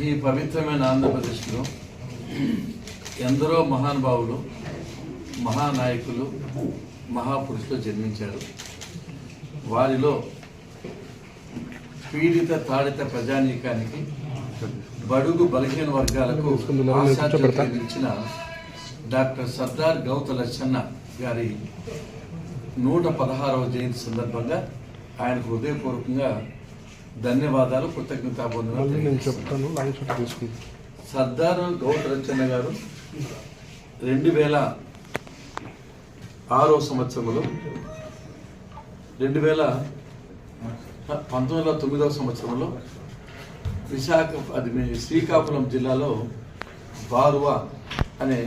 ఈ పవిత్రమైన ఆంధ్రప్రదేశ్లో ఎందరో మహానుభావులు మహానాయకులు మహాపురుషులు జన్మించారు. వారిలో పీడిత తాడిత ప్రజానీకానికి బడుగు బలహీన వర్గాలకు ఆశాజ్యోతి డాక్టర్ సర్దార్ గౌత లచ్చన్న గారి నూట పదహారవ జయంతి సందర్భంగా ఆయనకు హృదయపూర్వకంగా ధన్యవాదాలు కృతజ్ఞతాబంధనాలు మళ్ళీ నేను. చెప్తాను సర్దార్ గౌత లచ్చన్న గారు రెండు వేల ఆరో సంవత్సరంలో రెండు వేల పంతొమ్మిది వందల తొమ్మిదవ సంవత్సరంలో విశాఖ అది శ్రీకాకుళం జిల్లాలో బారువా అనే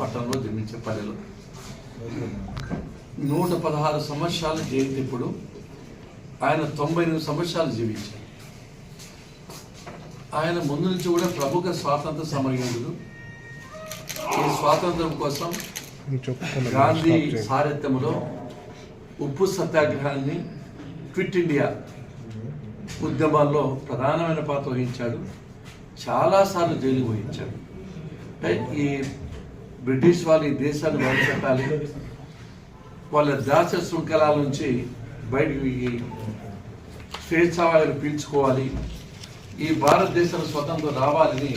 పట్టణంలో జన్మించే పల్లెలు. నూట పదహారు సంవత్సరాల జయంతి ఇప్పుడు ఆయన తొంభై ఎనిమిది సంవత్సరాలు జీవించారు ఆయన ముందు నుంచి కూడా ప్రముఖ స్వాతంత్ర సమరయోధుడు. ఈ స్వాతంత్రం కోసం గాంధీ. సారథ్యంలో ఉప్పు సత్యాగ్రహాన్ని క్విట్ ఇండియా ఉద్యమాల్లో ప్రధానమైన పాత్ర వహించాడు. చాలాసార్లు జైలు వహించాడు ఈ బ్రిటిష్ వాళ్ళు ఈ దేశాన్ని వదిలిపెట్టాలి వాళ్ళ దాచ శృంఖలాల నుంచి బయటికి స్వేచ్ఛావాయులు పీల్చుకోవాలి. ఈ భారతదేశంలో స్వతంత్రం రావాలని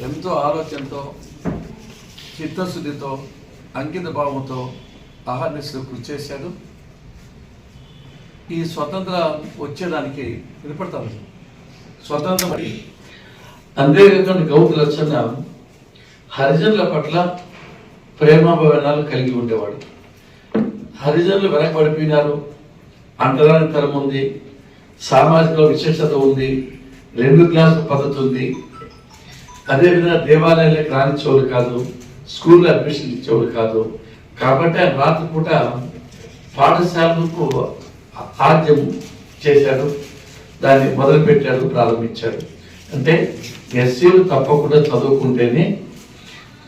ఎంతో ఆలోచనతో చిత్తశుద్ధితో అంకిత భావంతో అహర్నిశలు కృషి చేశాడు ఈ స్వతంత్ర వచ్చేదానికి వినపడతాను స్వతంత్రం అని అంతేకాకుండా గౌతు లచ్చన్న హరిజనుల పట్ల ప్రేమాభవనాలు కలిగి ఉండేవాడు. హరిజనులు వెనకబడిపోయినారు. అంటరాని తరం ఉంది సామాజిక విశేషత ఉంది రెండు క్లాసుల పద్ధతి ఉంది. అదేవిధంగా దేవాలయాలకు రానిచ్చేవారు కాదు స్కూల్లో అడ్మిషన్ ఇచ్చేవారు కాదు. కాబట్టి ఆయన రాత్రిపూట పాఠశాలకు ఆద్యం చేశాడు దాన్ని మొదలుపెట్టాడు ప్రారంభించాడు అంటే ఎస్సీలు తప్పకుండా చదువుకుంటేనే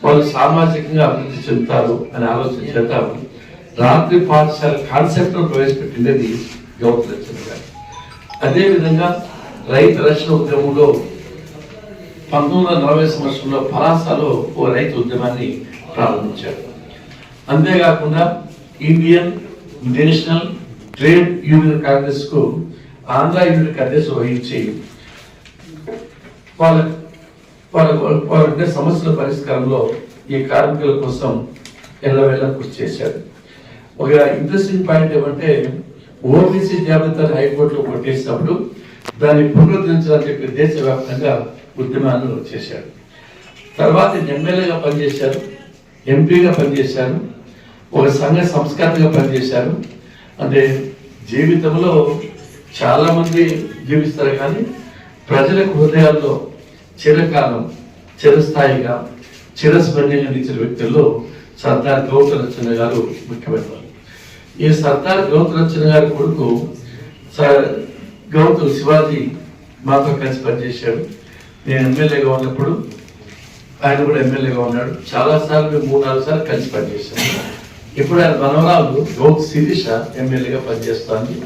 వాళ్ళు సామాజికంగా అభివృద్ధి చెందుతారు అనే ఆలోచన చేత రాత్రి పాఠశాల కాన్సెప్ట్ ప్రవేశపెట్టినది గౌతమ చంద్ర గారు. అదేవిధంగా రైతు రక్షణ ఉద్యమంలో పంతొమ్మిది వందల నలభై సంవత్సరంలో పలాసలో ఓ రైతు ఉద్యమాన్ని ప్రారంభించారు. అంతేకాకుండా ఇండియన్ నేషనల్ ట్రేడ్ యూనియన్ కాంగ్రెస్కు ఆంధ్ర యూనియన్ కాంగ్రెస్ వహించి వాళ్ళ వాళ్ళ వారి సమస్యల పరిష్కారంలో ఈ కార్మికుల కోసం ఎల్లవేళ కృషి చేశారు. ఒక ఇంట్రెస్టింగ్ పాయింట్ ఏమంటే ఓబీసీ జాబితాను హైకోర్టులో కొట్టేసినప్పుడు దాన్ని పునరుద్ధరించాలని చెప్పి దేశవ్యాప్తంగా ఉద్యమాలు చేశాడు తర్వాత ఎమ్మెల్యేగా పనిచేశారు ఎంపీగా పనిచేశారు ఒక సంఘ సంస్కర్తగా పనిచేశారు. అంటే జీవితంలో చాలామంది జీవిస్తారు కానీ ప్రజలకు హృదయాల్లో చిరకాలం చిరస్థాయిగా చిరస్మరణీయంగా నిలిచిన వ్యక్తుల్లో సర్దార్ గౌతరచన గారు ముఖ్యమైన ఈ సర్దార్ గౌతరచన గారి కొడుకు స- గౌతు శివాజీ మాతో కలిసి పనిచేశాడు. నేను ఎమ్మెల్యేగా ఉన్నప్పుడు ఆయన కూడా ఎమ్మెల్యేగా ఉన్నాడు. చాలా సార్లు మేము మూడు నాలుగు సార్లు కలిసి పనిచేశాము ఇప్పుడు ఆయన మనవరాలు గౌత్ శిరీష ఎమ్మెల్యేగా పనిచేస్తుంది.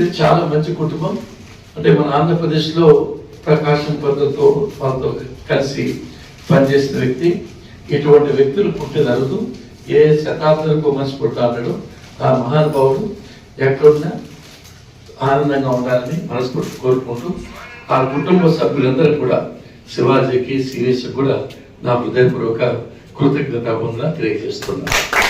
ఇది చాలా మంచి కుటుంబం. అంటే మన ఆంధ్రప్రదేశ్లో ప్రకాశం పద్ధతితో వాళ్ళతో కలిసి పనిచేసిన వ్యక్తి. ఇటువంటి వ్యక్తులు పుట్టినరుదు ఏ శతాబ్దాలకు మనిషి పుట్టాడు ఆ మహానుభావుడు ఎక్కడున్నా ఆనందంగా ఉండాలని మనస్ఫూర్తి కోరుకుంటూ ఆ కుటుంబ సభ్యులందరూ కూడా శివాజీకి సిరీస్ కూడా నా హృదయపూర్వక కృతజ్ఞత తెలియజేస్తున్నాను.